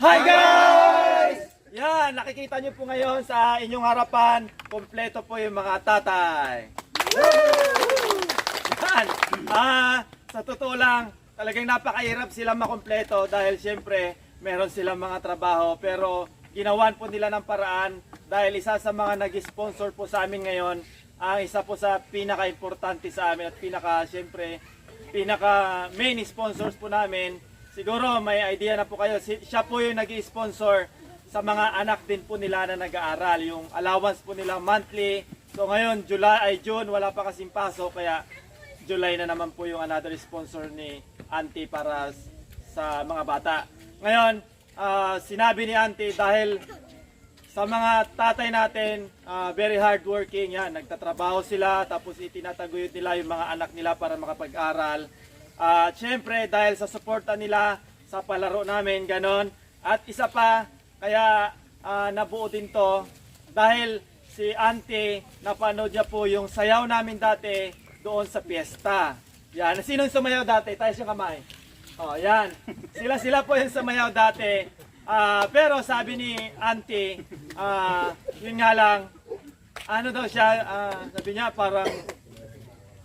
Hi guys! Yan, nakikita niyo po ngayon sa inyong harapan, kompleto po yung mga tatay. Yan. Ah, sa totoo lang, talagang napakahirap sila makompleto dahil siyempre meron silang mga trabaho pero ginawan po nila ng paraan dahil isa sa mga nag-sponsor po sa amin ngayon ang isa po sa pinaka-importante sa amin at pinaka siyempre pinaka main sponsors po namin siguro may idea na po kayo. Si, siya po yung nag-sponsor sa mga anak din po nila na nag-aaral. Yung allowance po nila monthly. So ngayon July ay June wala pa kasing pasok kaya July na naman po yung another sponsor ni Auntie para sa mga bata. Ngayon, ah, sinabi ni Auntie dahil sa mga tatay natin, ah, very hard working yan, nagtatrabaho sila tapos itinataguyod nila yung mga anak nila para makapag-aral. At syempre dahil sa suporta nila sa palaro namin, ganon. At isa pa, kaya ah, nabuo din to dahil si Auntie, napanood niya po yung sayaw namin dati doon sa piyesta. Yan. Sinong sumayaw dati? Tayo yung kamay. Oh, yan. Sila sila po yung sumayaw dati. Ah, pero sabi ni Auntie, ah, yun nga lang, ano daw siya, ah, sabi niya parang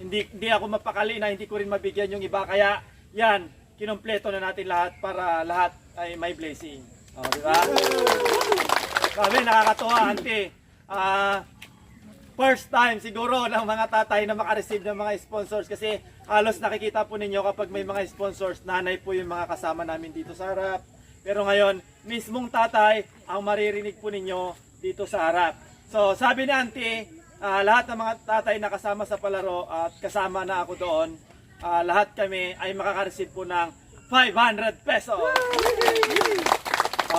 hindi hindi ako mapakali na hindi ko rin mabigyan yung iba kaya yan kinompleto na natin lahat para lahat ay may blessing. Oh, di ba? Sabi nakakatuwa auntie. Ah, first time siguro ng mga tatay na makareceive ng mga sponsors kasi halos nakikita po ninyo kapag may mga sponsors, nanay po yung mga kasama namin dito sa harap. Pero ngayon, mismong tatay ang maririnig po ninyo dito sa harap. So sabi ni auntie, ah, lahat ng mga tatay na kasama sa palaro at kasama na ako doon, ah, lahat kami ay makaka-receive po ng 500 pesos.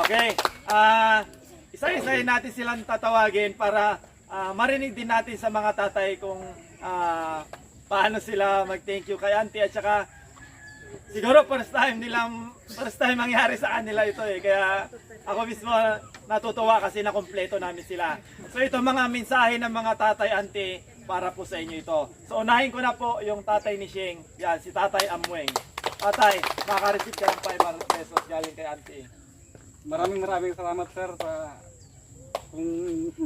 Okay. Ah, isa-isahin natin silang tatawagin para ah, marinig din natin sa mga tatay kung ah, paano sila mag-thank you kay auntie at saka siguro first time nilang first time mangyari sa kanila ito eh kaya ako mismo natutuwa kasi na kompleto namin sila. So ito mga mensahe ng mga tatay auntie para po sa inyo ito. So unahin ko na po yung tatay ni Sheng. Yan, si Tatay Amweng. Tatay, makaka-receive ka ng 500 pesos galing kay auntie. Maraming maraming salamat sir sa kung.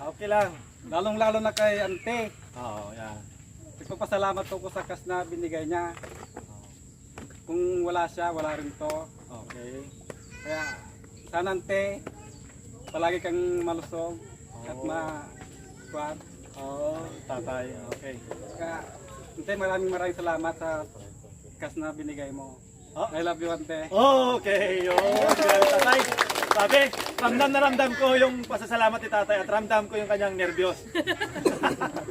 Okay lang. lalong lalo na kay ante. Oo, yan. Nagpapasalamat ako sa kas na binigay niya. Kung wala siya, wala rin to. Okay. Kaya sana ante, palagi kang malusog at Oo. ma kuwan. Oo, tatay. Okay. Kaya ante, maraming maraming salamat sa kas na binigay mo. Oh. I love you ante. Okay, yun. Well, tatay, sabi, ramdam na ramdam ko yung pasasalamat ni tatay at ramdam ko yung kanyang nervyos.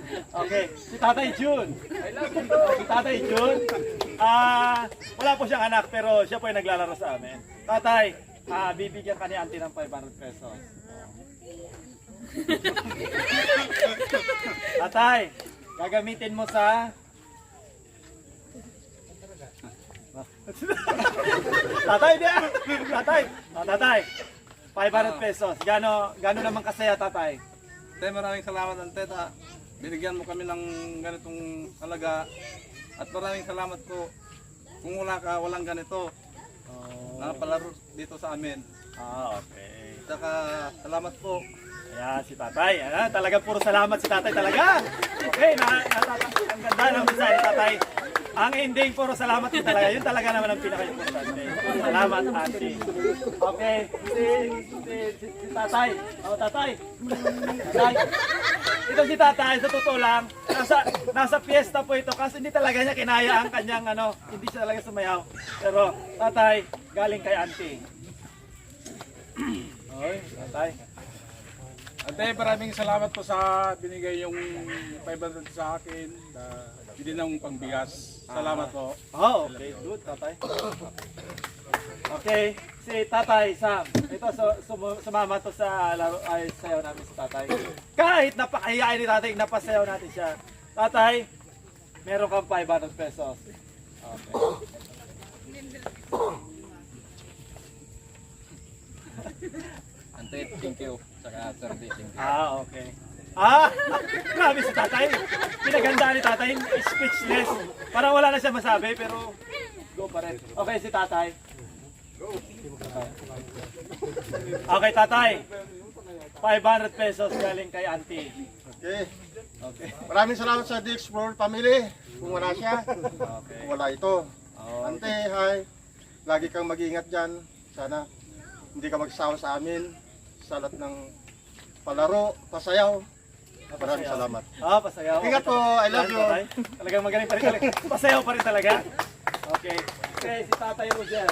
okay, si tatay June. Si tatay June, ah, wala po siyang anak pero siya po yung naglalaro sa amin. Tatay, ah, bibigyan ka ni auntie ng 500 pesos. Tatay, gagamitin mo sa tatay dia. Tatay. Oh, tatay. 500 pesos. Gano gano naman kasaya tatay? Ate, maraming salamat ante ta. Binigyan mo kami ng ganitong halaga. At maraming salamat po. Kung wala ka, walang ganito. Oh. Na palaro dito sa amin. Ah, okay. Saka salamat po. Ayan, si tatay. Ayan, talaga puro salamat si tatay talaga. Okay, na, ang ganda ng mensahe ni tatay. Ang ending, puro salamat din talaga. Yun talaga naman ang pinaka-importante. Salamat, ate. Okay, si, si, si, si tatay. Oh, tatay. Tatay. Ito si tatay, sa totoo lang, nasa, nasa fiesta po ito kasi hindi talaga niya kinaya ang kanyang ano, hindi siya talaga sumayaw. Pero, tatay, galing kay auntie. Okay, tatay. Ate, maraming salamat po sa binigay yung 500 sa akin. Uh, hindi na yung pangbigas. Salamat po. Oh, okay. Good, tatay. Okay, si tatay Sam. Ito, so, sum- sumama to sa laro, ay, sayaw namin si tatay. Kahit napakahiyain ni tatay, napasayaw natin siya. Tatay, meron kang 500 pesos. Okay. Ante, thank you. Saka sir, thank you. Ah, okay. Ah, grabe si tatay. Pinaganda ni tatay, speechless. Parang wala na siya masabi, pero pa rin. Okay, si tatay. Okay, tatay. 500 pesos galing kay auntie. Okay. Okay. Maraming salamat sa The Explore family. Kung wala siya, Okay. wala ito. Oh, Ante, hi. Lagi kang mag-ingat dyan. Sana hindi ka magsawa sa amin sa lahat ng palaro, pasayaw. Maraming salamat. Ah, pasayaw. Ingat po, I love you. tatay. Talagang magaling pa rin talaga. Pasayaw pa rin talaga. Okay. Okay, si Tatay Roger.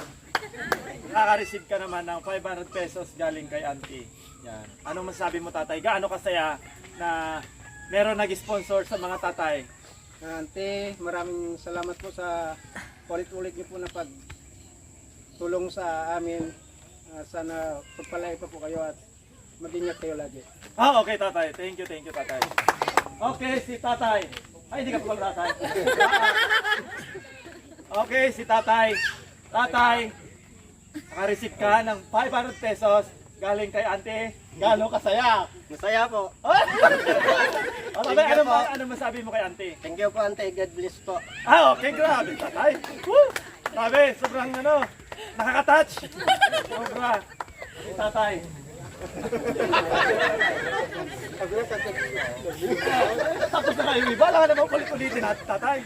Nakaka-receive ka naman ng 500 pesos galing kay auntie. Yan. Anong masasabi mo tatay? Gaano kasaya na meron nag-sponsor sa mga tatay? Ante, maraming salamat po sa ulit-ulit niyo po na pag tulong sa amin. Ah, sana pagpalay pa po kayo at mag-ingat kayo lagi. Ah, okay tatay. Thank you, thank you tatay. Okay, si tatay. Ay, hindi ka pa pala tatay. okay, si tatay. Tatay, naka-receive ka ng 500 pesos galing kay ante. Gano'ng kasaya? Masaya po. Oh, tatay, ano, ba, ano masabi mo kay ante? Thank you po, Ante. God bless po. Ah, okay, grabe, tatay. Woo! Grabe, sobrang ano, nakaka-touch. Sobra. Tatay. Tapos na kayo iba, ka naman kulit-kulitin natin, tatay.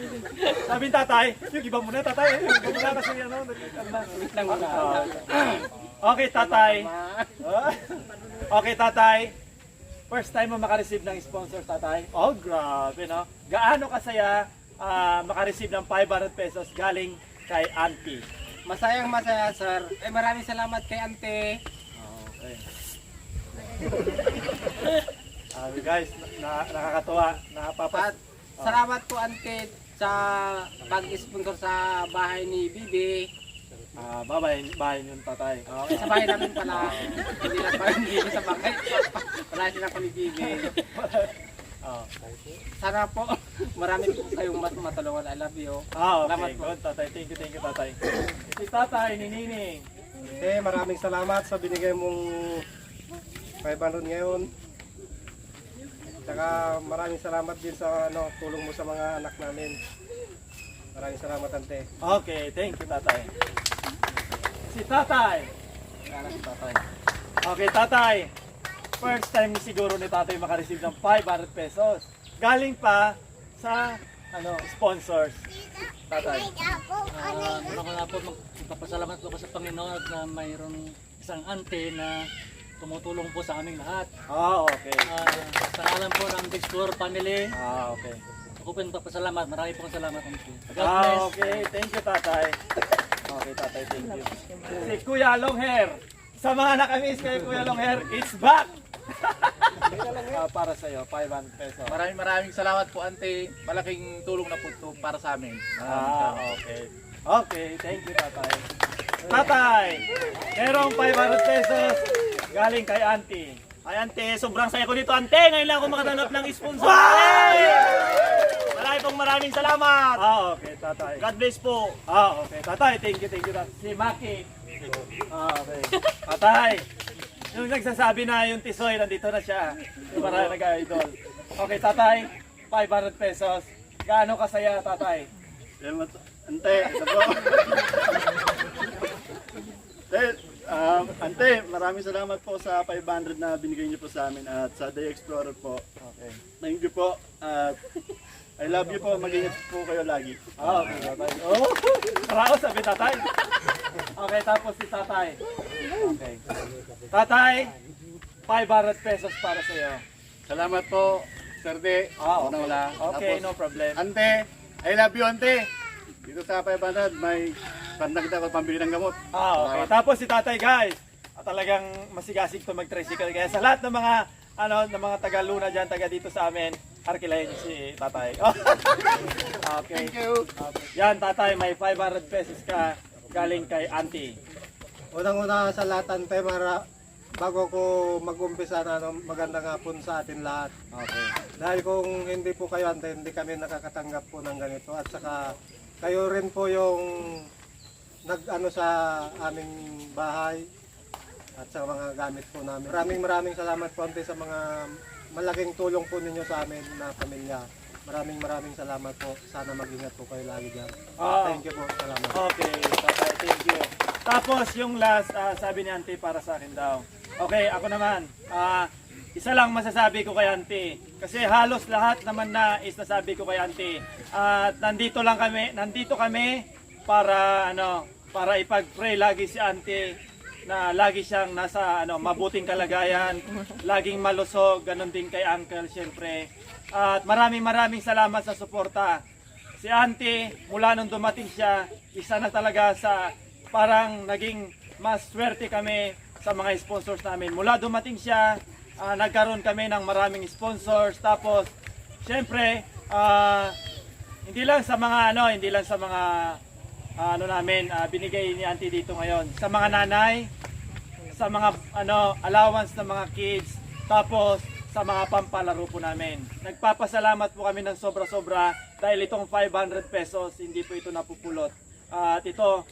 Sabi ng tatay, yung iba muna, tatay. Yung iba muna kasi ano, na. lang muna. Okay, tatay. Okay, tatay. First time mo makareceive ng sponsor, tatay? Oh, grabe, no? Gaano kasaya ah, makareceive ng 500 pesos galing kay auntie? Masayang masaya, sir. Eh, maraming salamat kay Ante. Okay. Sabi guys, na, nakakatuwa, napapas... At salamat po, Ante, sa pag-sponsor sa bahay ni Bibi. Ah, babay, bahay yun, tatay. Okay, sa bahay namin pala. Hindi na bahay ni Bibi sa bahay. Wala sila pa ni Bibi. Oh. Sana po, marami po kayong mas matulungan. I love you. Ah, Salamat okay. po. Good, tatay. Thank you, thank you, tatay. Si tatay, ni Nining. Okay, maraming salamat sa binigay mong 500 ngayon. Tsaka maraming salamat din sa ano, tulong mo sa mga anak namin. Maraming salamat, Ante. Okay, thank you, tatay. Si tatay. Si tatay. Okay, tatay. First time siguro ni tatay makareceive ng 500 pesos. Galing pa sa ano sponsors. Tatay. Ah, Una ko po magpapasalamat po ako sa Panginoon at na mayroong isang ante na tumutulong po sa aming lahat. Ah, okay. Ah, sa ngalan po ng Big Store Family, Ah, okay. ako po nagpapasalamat. Marami po salamat. Auntie. God Ah, bless. okay. Thank you, tatay. Okay, tatay, thank you. Si Kuya Longhair. Sa mga nakamiss kay Kuya Longhair, it's back! Ah, para sa'yo, 500 pesos. Maraming maraming salamat po ante. Malaking tulong na po ito para sa amin. Maraming Ah, okay. Okay, thank you, tatay. Tatay, merong 500 pesos galing kay auntie. Ay, ante, sobrang saya ko dito, ante. Ngayon lang ako makatanggap ng sponsor. Marami pong maraming salamat. Ah, okay, tatay. God bless po. Ah, okay. Tatay, thank you, thank you. tatay. Si Maki. Ah, okay. Tatay, yung nagsasabi na yung tisoy, nandito na siya. Yung para nag-idol. Okay, tatay, 500 pesos. Gaano kasaya, tatay? Ante, ito po. Ante, um, ante, maraming salamat po sa 500 na binigay niyo po sa amin at sa Day Explorer po. Okay. Thank you po. At I love you po. Mag-ingat po kayo lagi. Ah, okay, tatay. Oh, parao sabi tatay. Okay, tapos si tatay. Okay. Tatay, 500 pesos para sa iyo. Salamat po, Sir De. Ah, Una okay. wala. Okay, Tapos, no problem. Ante, I love you, ante. Dito sa 500, may pandagdag ko pambili ng gamot. Ah, okay. Tapos si tatay, guys. ah, talagang masigasig to mag-tricycle. Kaya sa lahat ng mga ano, ng mga taga Luna diyan, taga dito sa amin, arkilahin niyo si tatay. okay. Thank you. Okay. Yan, tatay, may 500 pesos ka galing kay auntie. Unang-una sa lahat, Ante, mara, bago ko mag-umpisa na ano, magandang hapon sa atin lahat. Okay. Dahil kung hindi po kayo, Ante, hindi kami nakakatanggap po ng ganito. At saka kayo rin po yung nag-ano sa aming bahay at sa mga gamit po namin. Maraming maraming salamat po, Ante, sa mga malaking tulong po ninyo sa amin na pamilya. maraming maraming salamat po. Sana mag-ingat po kayo lagi dyan. Oo. Thank you po. Salamat. Okay, tatay, thank you. Tapos yung last, ah, sabi ni Auntie para sa akin daw. Okay, ako naman. Ah, isa lang masasabi ko kay Auntie. Kasi halos lahat naman na is nasabi ko kay Auntie. At nandito lang kami, nandito kami para ano, para ipag-pray lagi si Auntie na lagi siyang nasa ano mabuting kalagayan, laging malusog, ganun din kay Uncle syempre. At maraming maraming salamat sa suporta. Si Auntie, mula nung dumating siya, isa na talaga sa parang naging mas swerte kami sa mga sponsors namin. Mula dumating siya, ah, nagkaroon kami ng maraming sponsors. Tapos, syempre, ah, hindi lang sa mga ano, hindi lang sa mga ah, ano namin ah, binigay ni Auntie dito ngayon. Sa mga nanay, sa mga ano allowance ng mga kids, tapos sa mga pampalaro po namin. Nagpapasalamat po kami ng sobra-sobra dahil itong 500 pesos, hindi po ito napupulot. At ito,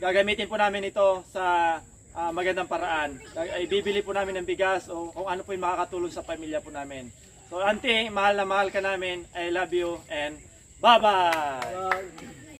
gagamitin po namin ito sa ah, magandang paraan. Ay bibili po namin ng bigas o kung ano po yung makakatulong sa pamilya po namin. So, auntie, mahal na mahal ka namin. I love you and bye-bye!